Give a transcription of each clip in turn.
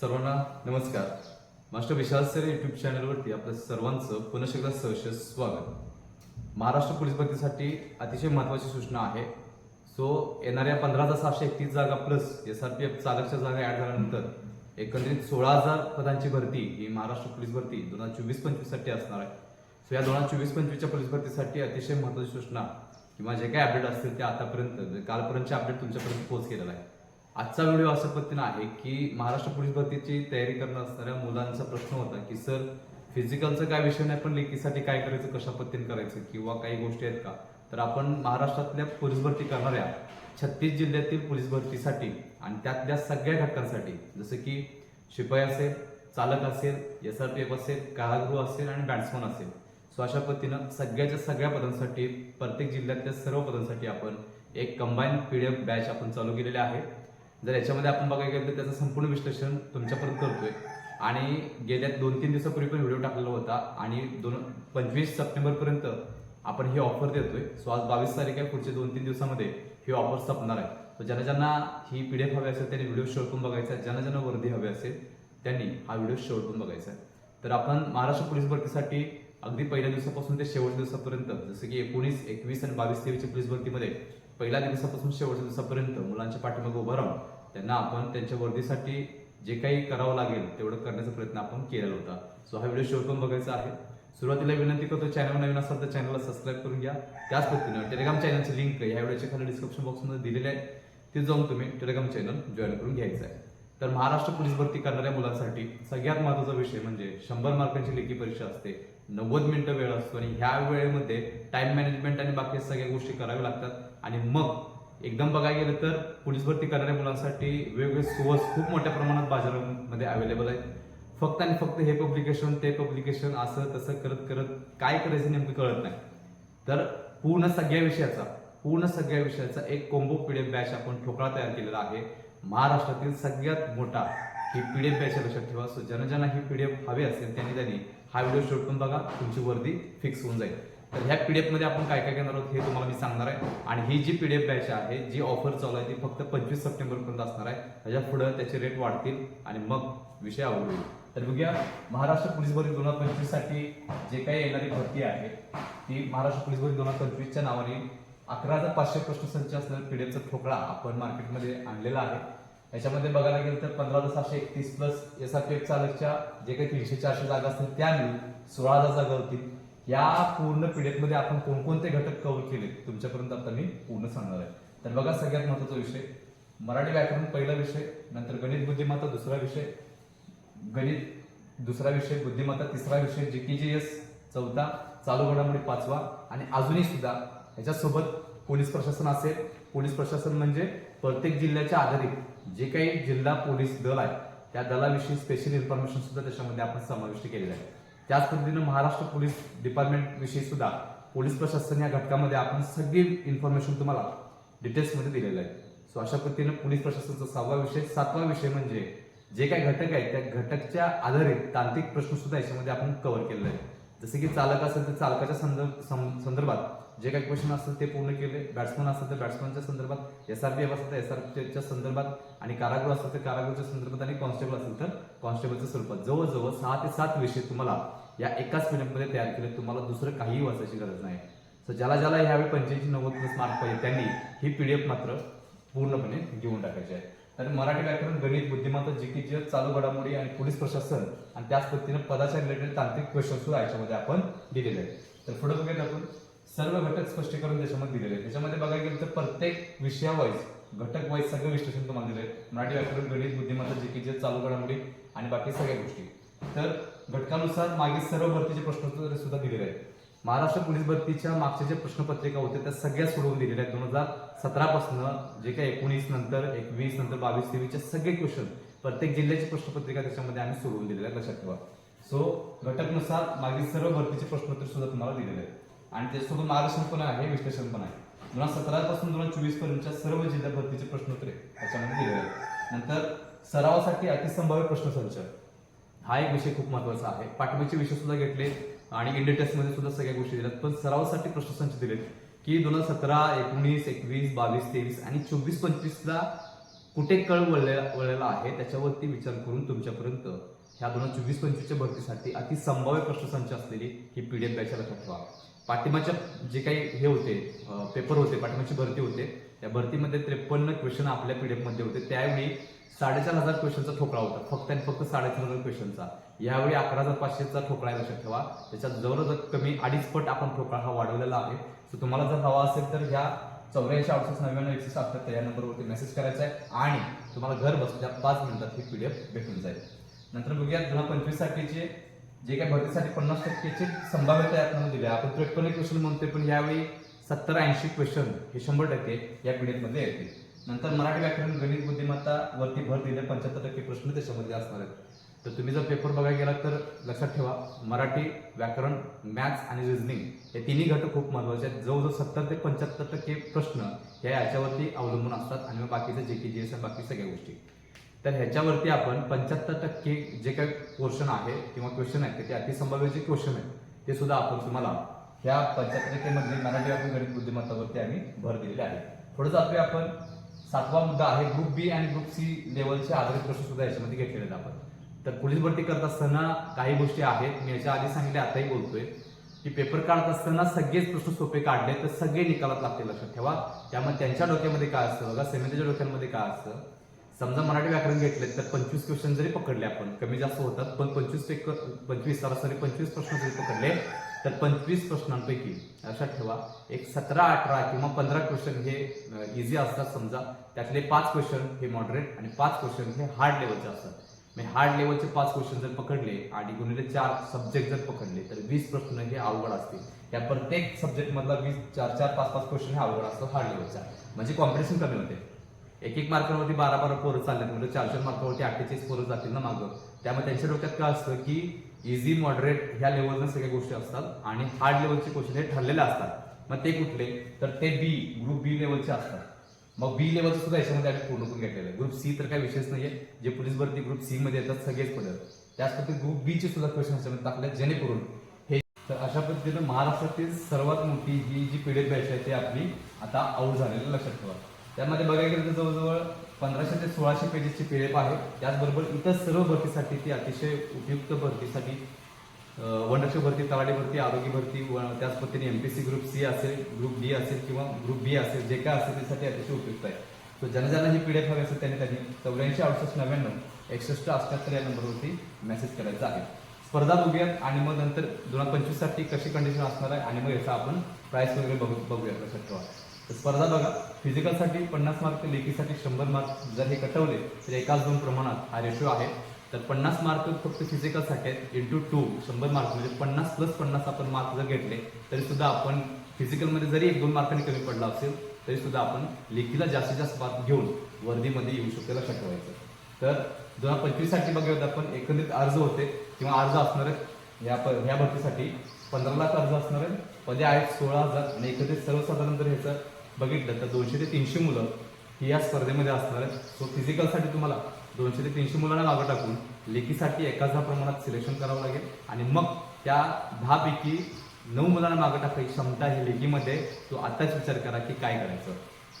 सर्वांना नमस्कार. मास्टर विशाल sir YouTube चॅनलवरती आपल्या सर्वांचं पुन्हा एकदा सहर्ष स्वागत. महाराष्ट्र पोलीस भरतीसाठी अतिशय महत्त्वाची सूचना आहे. सो येणाऱ्या पंधरा हजार सहाशे एकतीस जागा plus S R P F चालकच्या जागा ॲड झाल्यानंतर एकंदरीत सोळा हजार पदांची भरती ही महाराष्ट्र पोलीस भरती दोन हजार चोवीस पंचवीससाठी असणार आहे. सो या दोन हजार चोवीस पंचवीसच्या पोलीस भरतीसाठी अतिशय महत्त्वाची सूचना किंवा जे काही अपडेट असतील ते आतापर्यंत कालपर्यंतचे अपडेट तुमच्यापर्यंत पोहोच केलेला आहे. आजचा व्हिडिओ अशा पद्धतीनं आहे की महाराष्ट्र पोलीस भरतीची तयारी करत असणाऱ्या मुलांचा प्रश्न होता की सर फिजिकलचं काय विषय नाही पण लेखीसाठी काय करायचं कशा पद्धतीने करायचं किंवा काही गोष्टी आहेत का? तर आपण महाराष्ट्रातल्या पोलीस भरती करणाऱ्या छत्तीस जिल्ह्यातील पोलीस भरतीसाठी आणि त्यातल्या सगळ्या घटकांसाठी जसं की शिपाई असेल चालक असेल एस आर पी एफ असेल कारागृह असेल आणि बॅट्समन असेल. सो अशा पद्धतीनं सगळ्याच्या सगळ्या पदांसाठी प्रत्येक जिल्ह्यातल्या सर्व पदांसाठी आपण एक combine P D F batch आपण चालू केलेले आहे. जर याच्यामध्ये आपण बघायला गेलं तर त्याचं संपूर्ण विश्लेषण तुमच्यापर्यंत करतोय. आणि गेल्या दोन तीन दिवसापूर्वी पण व्हिडिओ टाकलेला होता आणि दोन पंचवीस सप्टेंबरपर्यंत आपण ही ऑफर देतोय. सो आज बावीस तारीख आहे पुढच्या दोन तीन दिवसामध्ये ही ऑफर संपणार आहे. तर ज्यांना ज्यांना ही पीडीएफ हवी असेल त्यांनी व्हिडिओ शेवटून बघायचा आहे. ज्यांना ज्यांना वर्दी हवी असेल त्यांनी हा व्हिडिओ शेवटून बघायचा आहे. तर आपण महाराष्ट्र पोलीस भरतीसाठी अगदी पहिल्या दिवसापासून ते शेवटच्या दिवसापर्यंत जसं की एकोणीस एकवीस आणि बावीस तेवीसच्या पोलीस भरतीमध्ये पहिल्या दिवसापासून शेवटच्या दिवसापर्यंत मुलांच्या पाठीमागे उभं राहून त्यांना आपण त्यांच्या वर्दीसाठी जे काही करावं लागेल तेवढं करण्याचा प्रयत्न आपण केलेला होता. सो हा व्हिडिओ करून बघायचा आहे. सुरुवातीला विनंती करतो चॅनल नवीन असाल तर चॅनलला सबस्क्राईब करून घ्या. त्याच पद्धतीनं टेलिग्राम चॅनलची लिंक ह्या व्हिडिओच्या खाली डिस्क्रिप्शन बॉक्समध्ये दिलेली आहे. ते जाऊन तुम्ही टेलिग्राम चॅनल जॉईन करून घ्यायचं आहे. तर महाराष्ट्र पोलीस भरती करणाऱ्या मुलांसाठी सगळ्यात महत्त्वाचा विषय म्हणजे शंभर मार्कांची लेखी परीक्षा असते. नव्वद मिनिटं वेळ असतो आणि ह्या वेळेमध्ये टाइम मॅनेजमेंट आणि बाकी सगळ्या गोष्टी कराव्या लागतात. आणि मग एकदम बघायला गेलं तर पोलीस भरती करणाऱ्या मुलांसाठी वेगवेगळे सोर्स खूप मोठ्या प्रमाणात बाजारामध्ये अवेलेबल आहेत. फक्त आणि फक्त हे पब्लिकेशन ते पब्लिकेशन असं तसं करत करत काय करायचं नेमकं कळत नाही. तर पूर्ण सगळ्या विषयाचा पूर्ण सगळ्या विषयाचा एक कोंबो पीडीएफ बॅच आपण ठोकळा तयार केलेला आहे. महाराष्ट्रातील सगळ्यात मोठा ही पीडीएफ बॅच लक्षात ठेवा. सो ज्यांना ज्यांना ही पीडीएफ हवी असेल त्यांनी त्यांनी हा व्हिडिओ शूट करून बघा. तुमची वर्दी फिक्स होऊन जाईल. तर ह्या पी डी एफमध्ये आपण काय काय घेणार आहोत हे तुम्हाला मी सांगणार आहे. आणि ही जी पी डी एफ बॅच आहे जी ऑफर चालू आहे ती फक्त पंचवीस सप्टेंबरपर्यंत असणार आहे. त्याच्या पुढं त्याचे रेट वाढतील आणि मग विषय आवड होईल तर बघूया महाराष्ट्र पोलीस भरती दोन हजार पंचवीससाठी जे काही येणारी भरती आहे ती महाराष्ट्र पोलीस भरती दोन हजार पंचवीसच्या नावाने अकरा हजार पाचशे प्रश्नसंच असलेला एफचा ठोकळा आपण मार्केटमध्ये आणलेला आहे. याच्यामध्ये बघायला गेलं तर पंधरा हजार सहाशे एकतीस plus S R P F चालकच्या जे काही तीनशे चारशे जागा असतील त्या मिळून सोळा हजार जागा होतील. या पूर्ण पीडीएफमध्ये आपण कोणकोणते घटक कव्हर केले तुमच्यापर्यंत आता मी पूर्ण सांगणार आहे. तर बघा सगळ्यात महत्त्वाचा विषय मराठी व्याकरण पहिला विषय नंतर गणित बुद्धिमत्ता दुसरा विषय गणित दुसरा विषय बुद्धिमत्ता तिसरा विषय जी के जी एस चौथा चालू घडामोडी पाचवा आणि अजूनही सुद्धा याच्यासोबत पोलीस प्रशासन असेल पोलीस प्रशासन म्हणजे प्रत्येक जिल्ह्याच्या आधारित जे काही जिल्हा पोलीस दल आहे त्या दलाविषयी स्पेशल इन्फॉर्मेशन सुद्धा त्याच्यामध्ये आपण समाविष्ट केलेलं आहे. त्याच पद्धतीनं महाराष्ट्र पोलीस डिपार्टमेंट विषयी सुद्धा पोलीस प्रशासन या घटकामध्ये आपण सगळी इन्फॉर्मेशन तुम्हाला डिटेल्समध्ये दिलेलं आहे. सो अशा पद्धतीनं पोलीस प्रशासनाचा सहावा विषय सातवा विषय म्हणजे जे काही घटक आहेत त्या घटकच्या आधारे तांत्रिक प्रश्न सुद्धा याच्यामध्ये आपण कव्हर केलेला आहे जसे की चालक असेल तर चालकाच्या संदर्भ सं- संदर्भात जे काही क्वेश्चन असतात ते पूर्ण केले. बॅट्समन असतात तर बॅट्समनच्या संदर्भात एस आर पी एफ असतात तर एस आर पी एफच्या संदर्भात आणि कारागृह असतात तर कारागृहाच्या संदर्भात आणि कॉन्स्टेबल असेल तर कॉन्स्टेबलच्या स्वरूपात. जवळजवळ सहा ते सात विषय तुम्हाला या एकाच मध्ये तयार केले. तुम्हाला दुसरं काहीही वाचायची गरज नाही. सो ज्याला ज्याला ह्यावेळी पंच्याऐंशी नव्वद प्लस मार्क पाहिजे त्यांनी ही पी डी एफ मात्र पूर्णपणे घेऊन टाकायची आहे. तर मराठी व्याकरण गणित बुद्धिमत्ता जी की जी चालू घडामोडी आणि पोलीस प्रशासन आणि त्याच पद्धतीने पदाच्या रिलेटेड तांत्रिक क्वेश्चन सुद्धा याच्यामध्ये आपण दिलेले आहेत. तर पुढे बघूयात आपण. सर्व घटक स्पष्टीकरण त्याच्यामध्ये दिलेले आहे त्याच्यामध्ये बघायला गेलं तर प्रत्येक विषयावाईज घटक वाईज सगळं विश्लेषण तुम्हाला दिलंय मराठी व्याकरण गणित बुद्धिमत्ता जे की जे चालू घडामोडी आणि बाकी सगळ्या गोष्टी. तर घटकानुसार मागील सर्व भरतीचे प्रश्नोत्तर सुद्धा दिलेले आहेत. महाराष्ट्र पोलीस भरतीच्या मागच्या ज्या प्रश्नपत्रिका होत्या त्या सगळ्या सोडवून दिलेल्या आहेत. दोन हजार सतरापासून जे काही एकोणीस नंतर एकवीस नंतर बावीस तेवीसचे सगळे क्वेश्चन प्रत्येक जिल्ह्याची प्रश्नपत्रिका त्याच्यामध्ये आम्ही सोडवून दिलेल्या आहेत लक्षात ठेवा. सो घटकनुसार मागील सर्व भरतीचे प्रश्नोत्तर सुद्धा तुम्हाला दिलेले आहेत. आणि त्याच्यासोबत मार्गदर्शन पण आहे विश्लेषण पण आहे. दोन हजार सतरा पासून दोन हजार चोवीस पर्यंतच्या सर्व जिल्हा भरतीचे प्रश्नोत्तरे त्याच्यामध्ये दिले आहेत. नंतर सरावासाठी अतिसंभाव्य प्रश्नसंच. हा एक विषय खूप महत्त्वाचा आहे. पाठवीचे विषय सुद्धा घेतले आणि इंडिया टेस्टमध्ये सुद्धा सगळ्या गोष्टी दिल्यात. पण सरावासाठी प्रश्नसंच दिलेत की दोन हजार सतरा एकोणीस एकवीस बावीस तेवीस आणि चोवीस पंचवीसला कुठे कळ वळलेला वळलेला आहे त्याच्यावरती विचार करून तुमच्यापर्यंत ह्या दोन हजार चोवीस पंचवीसच्या भरतीसाठी अति संभाव्य प्रश्नसंच असलेली ही पीडीएफ बॅच लक्षात ठेवा पाठिंबाच्या जे काही हे होते पेपर होते पाठिंबाची भरती होते त्या भरतीमध्ये त्रेपन्न क्वेश्चन आपल्या पी डी एफमध्ये होते. त्यावेळी साडेचार हजार क्वेश्चनचा ठोकळा होता. फक्त आणि फक्त साडेचार हजार क्वेश्चनचा यावेळी अकरा हजार पाचशेचा ठोकळा आहे लक्षात ठेवा. त्याच्यात जवळजवळ कमी अडीच पट आपण ठोकळा हा वाढवलेला आहे. सो तुम्हाला जर हवा असेल तर ह्या चौऱ्याऐंशी अडुसष्ट नव्याण्णव एकशे सत्तर या नंबरवरती मेसेज करायचा आहे. आणि तुम्हाला घर बसल्या पाच मिनिटात ही एफ भेटून जाईल. नंतर बघूया दोन हजार पंचवीस साठीचे जे काही भरतीसाठी पन्नास टक्केचे संभाव्यता यात दिले. आपण त्रेपन्न क्वेश्चन म्हणतोय पण यावेळी सत्तर ऐंशी क्वेश्चन हे शंभर टक्के या पिढीमध्ये येतील. नंतर मराठी व्याकरण गणित बुद्धिमत्ता वरती भर दिले पंच्याहत्तर टक्के प्रश्न त्याच्यामध्ये असणार आहेत. तर तुम्ही जर पेपर बघायला गेलात तर लक्षात ठेवा मराठी व्याकरण मॅथ्स आणि रिझनिंग हे तिन्ही घटक खूप महत्त्वाचे आहेत. जवळजवळ सत्तर ते पंच्याहत्तर टक्के प्रश्न हे याच्यावरती अवलंबून असतात आणि मग बाकीचं जे की जी एस बाकी सगळ्या गोष्टी. तर ह्याच्यावरती आपण पंच्याहत्तर टक्के जे काही पोर्शन आहे किंवा क्वेश्चन आहेत ते अतिसंभाव्य जे क्वेश्चन आहेत ते सुद्धा आपण तुम्हाला ह्या पंच्याहत्तर टक्केमध्ये मराठी व्याकरण गणित बुद्धिमत्तावरती आम्ही भर दिलेले आहे. थोडंच आपले आपण सातवा मुद्दा आहे ग्रुप बी आणि ग्रुप सी लेवलचे आधारित प्रश्न सुद्धा याच्यामध्ये घेतलेले आहेत आपण. तर पोलीस भरती करत असताना काही गोष्टी आहेत. मी याच्या आधी सांगितले आताही बोलतोय की पेपर काढत असताना सगळेच प्रश्न सोपे काढले तर सगळे निकालात लागते लक्षात ठेवा. त्यामुळे त्यांच्या डोक्यामध्ये काय असतं बघा सेमितीच्या डोक्यामध्ये काय असतं? समजा मराठी व्याकरण घेतले तर पंचवीस क्वेश्चन जरी पकडले आपण कमी जास्त होतात पण पंचवीस एक पंचवीस सरासरी पंचवीस प्रश्न जरी पकडले तर पंचवीस प्रश्नांपैकी लक्षात ठेवा एक सतरा अठरा किंवा पंधरा क्वेश्चन हे इझी असतात. समजा त्यातले पाच क्वेश्चन हे मॉडरेट आणि पाच क्वेश्चन हे हार्ड लेवलचे असतात. म्हणजे हार्ड लेवलचे पाच क्वेश्चन जर पकडले आणि गुणिले चार सब्जेक्ट जर पकडले तर वीस प्रश्न हे अवघड असतील. या प्रत्येक सब्जेक्टमधला वीस चार चार पाच पाच क्वेश्चन हे अवघड असतं हार्ड लेवलचा म्हणजे कॉम्पिटिशन कमी होते. एक एक मार्कावरती बारा बारा पोरं चाललेत. म्हणजे चार चार मार्कावरती अठ्ठेचाळीस पोरं जातील ना मागं. त्यामुळे त्यांच्या डोक्यात काय असतं की इझी मॉडरेट ह्या लेवलच्या सगळ्या गोष्टी असतात आणि हार्ड लेवलचे क्वेश्चन हे ठरलेले असतात. मग ते कुठले? तर ते बी ग्रुप बी लेवलचे असतात. मग बी लेवलचं सुद्धा याच्यामध्ये आम्ही पूर्ण करून घेतलेलं आहे. ग्रुप सी तर काही विशेष नाहीये. जे पोलीस भरती ग्रुप सी मध्ये येतात सगळेच पडतात. त्याच ग्रुप बी चे सुद्धा क्वेश्चन याच्यामध्ये टाकले जेणेकरून हे तर अशा पद्धतीनं महाराष्ट्रातील सर्वात मोठी ही जी पीडीएफ बॅच आहे ती आपली आता आऊट झालेली लक्षात ठेवा. त्यामध्ये बघायला गेलं तर जवळजवळ पंधराशे ते सोळाशे पेजेसची पीडीएफ आहे. त्याचबरोबर इतर सर्व भरतीसाठी ती अतिशय उपयुक्त भरतीसाठी वनरक्षक भरती तलाठी भरती आरोग्य भरती व त्याच पद्धतीने सी ग्रुप सी असेल ग्रुप डी असेल किंवा ग्रुप बी असेल जे काय असेल त्यासाठी अतिशय उपयुक्त आहे. तो ज्यांना ज्यांना ही पीडीएफ हवी असेल त्यांनी त्यांनी चौऱ्याऐंशी अडुसष्ट नव्याण्णव एकसष्ट अठ्याहत्तर या नंबरवरती मेसेज करायचा आहे. स्पर्धा बघूयात आणि मग नंतर दोन हजार पंचवीससाठी कशी कंडिशन असणार आहे आणि मग याचा आपण प्राईस वगैरे बघू बघूया लक्षात ठेवा तर स्पर्धा बघा. फिजिकलसाठी पन्नास मार्क लेखीसाठी शंभर मार्क जर हे कटवले तर एकाच दोन प्रमाणात हा रेशो आहे. तर पन्नास मार्क फक्त फिजिकलसाठी आहेत. इंटू टू शंभर मार्क म्हणजे पन्नास प्लस पन्नास आपण मार्क जर घेतले तरी सुद्धा आपण फिजिकलमध्ये जरी एक दोन मार्कांनी कमी पडला असेल तरी सुद्धा आपण लेखीला जास्तीत जास्त मार्क घेऊन वर्दीमध्ये येऊ शकतो त्याला ठेवायचं तर दोन हजार पंचवीससाठी बघूयात आपण एकंदरीत अर्ज होते किंवा अर्ज असणार आहेत ह्या प- ह्या भरतीसाठी पंधरा लाख अर्ज असणार आहेत पदे आहेत सोळा हजार. आणि एकंदरीत सर्वसाधारण तर ह्याचं बघितलं तर दोनशे ते तीनशे मुलं ही या स्पर्धेमध्ये असणार आहेत. सो फिजिकलसाठी तुम्हाला दोनशे ते तीनशे मुलांना मागं टाकून लेखीसाठी एकाच दहा प्रमाणात सिलेक्शन करावं लागेल. आणि मग त्या दहापैकी नऊ मुलांना मागं टाकायची क्षमता ही लेखीमध्ये. तो आताच विचार करा की काय करायचं.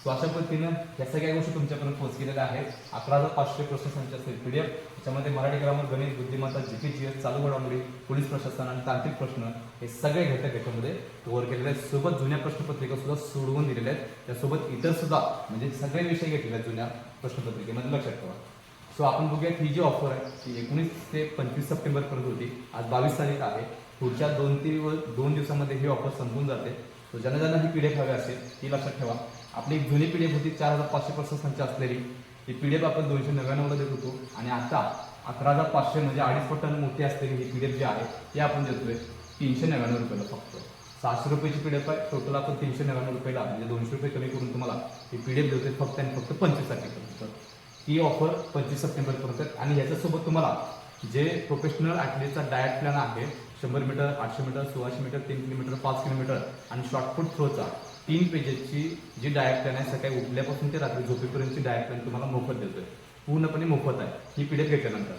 सो अशा पद्धतीनं या सगळ्या गोष्टी तुमच्यापर्यंत पोहोचलेल्या आहेत. अकरा हजार पाचशे प्रश्नसंच असेल एफ. त्याच्यामध्ये मराठी ग्रामर गणित बुद्धिमत्ता जी पी जी एस चालू घडामोडी पोलीस प्रशासन आणि तांत्रिक प्रश्न हे सगळे घटक याच्यामध्ये कव्हर केलेले आहेत. सोबत जुन्या प्रश्नपत्रिका सुद्धा सोडवून दिलेल्या आहेत. त्यासोबत इतर सुद्धा म्हणजे सगळे विषय घेतलेले आहेत जुन्या प्रश्नपत्रिकेमध्ये. लक्षात ठेवा. सो आपण बघूया ही जी ऑफर आहे ती एकोणीस ते पंचवीस सप्टेंबरपर्यंत होती. आज बावीस तारीख आहे. पुढच्या दोन तीन व दोन दिवसामध्ये ही ऑफर संपून जाते. सो ज्यांना ज्यांना ही पीडीएफ हवी असेल ती लक्षात ठेवा. आपली एक जुनी एफ होती चार हजार पाचशे पर्सेंट संख्या असलेली. ही एफ आपण दोनशे नव्याण्णवला देत होतो. आणि आता अकरा हजार पाचशे म्हणजे अडीच पट्टांनी मोठी असलेली ही एफ जी आहे ती आपण देतोय तीनशे नव्याण्णव रुपयाला फक्त. सहाशे रुपयाची एफ आहे टोटल आपण तीनशे नव्याण्णव रुपयाला म्हणजे दोनशे रुपये कमी करून तुम्हाला ही पीडीएफ देतोय फक्त आणि फक्त पंचवीस तारखेपर्यंत ही ऑफर पंचवीस सप्टेंबरपर्यंत. आहे आणि याच्यासोबत तुम्हाला जे प्रोफेशनल ॲथलीटचा डायट प्लॅन आहे शंभर मीटर आठशे मीटर सोळाशे मीटर तीन किलोमीटर पाच किलोमीटर आणि शॉर्टफुट थ्रोचा तीन पेजेसची जी डायट प्लॅन आहे सकाळी उठल्यापासून ते रात्री झोपेपर्यंतची डायट प्लॅन तुम्हाला मोफत देतोय. पूर्णपणे मोफत आहे. ही पीडीएफ घेतल्यानंतर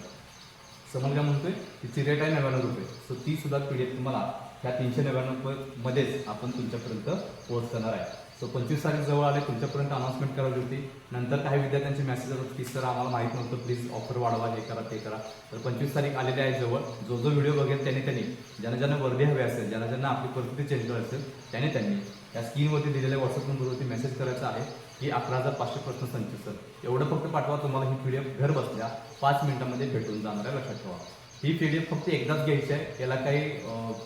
समोर काय म्हणतोय? तिची रेट आहे नव्याण्णव रुपये. सो ती सुद्धा पीडीएफ तुम्हाला ह्या तीनशे नव्याण्णव रुपये मध्येच आपण तुमच्यापर्यंत पोहोचणार आहे. सो पंचवीस तारीख जवळ आले तुमच्यापर्यंत अनाऊन्समेंट करायची होती. नंतर काही विद्यार्थ्यांचे मेसेज होते की सर आम्हाला माहीत नव्हतं प्लीज ऑफर वाढवा हे करा ते करा. तर पंचवीस तारीख आलेली आहे जवळ. जो जो व्हिडिओ बघेल त्यांनी त्यांनी ज्यांना ज्यांना वर्दी हवे असेल ज्यांना ज्यांना आपली परिस्थिती चेंज करायची असेल त्याने त्यांनी या स्क्रीनवरती दिलेल्या व्हॉट्सअप नंबरवरती मेसेज करायचा आहे की अकरा हजार पाचशे प्रश्न संच सर. एवढं फक्त पाठवा तुम्हाला ही पी डी एफ घर बसल्या पाच मिनिटांमध्ये भेटून जाणार आहे लक्षात ठेवा. ही पी डी एफ फक्त एकदाच घ्यायची आहे याला काही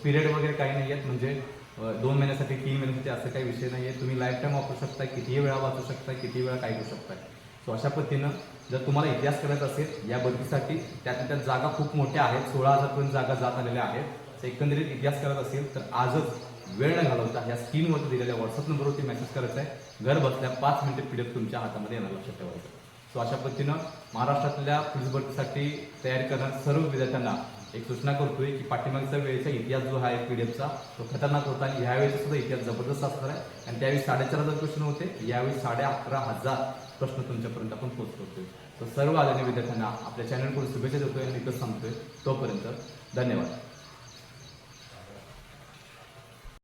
पिरियड वगैरे काही नाही आहेत म्हणजे दोन महिन्यासाठी तीन महिन्यासाठी असं काही विषय नाही आहे तुम्ही लाईफ टाईम वापरू शकता कितीही वेळा वाचू शकता किती वेळा काय करू शकता सो अशा पद्धतीनं जर तुम्हाला इतिहास करायचा असेल या बदलीसाठी त्यातल्या त्यात जागा खूप मोठ्या आहेत. सोळा हजारपर्यंत जागा जात आलेल्या आहेत. तर एकंदरीत इतिहास करत असेल तर आजच वेळ न घालवता या स्क्रीनवरती दिलेल्या व्हॉट्सअप नंबरवरती मेसेज करायचा आहे. घर बसल्या पाच मिनिटे पी डी तुमच्या हातामध्ये येणार लक्षात ठेवायचं. सो अशा पद्धतीनं महाराष्ट्रातल्या पोलीस भरतीसाठी तयारी करणाऱ्या सर्व विद्यार्थ्यांना एक सूचना करतोय की पाठीमागचा वेळेचा इतिहास जो आहे पी डी एफचा तो खतरनाक होता आणि ह्यावेळेचा सुद्धा इतिहास जबरदस्त असणार आहे. आणि त्यावेळी साडेचार हजार प्रश्न होते. यावेळी साडे अकरा हजार प्रश्न तुमच्यापर्यंत आपण पोहोचवतोय तर सर्व आदरणीय विद्यार्थ्यांना आपल्या चॅनलकडून शुभेच्छा देतोय आणि इथंच सांगतोय तोपर्यंत धन्यवाद.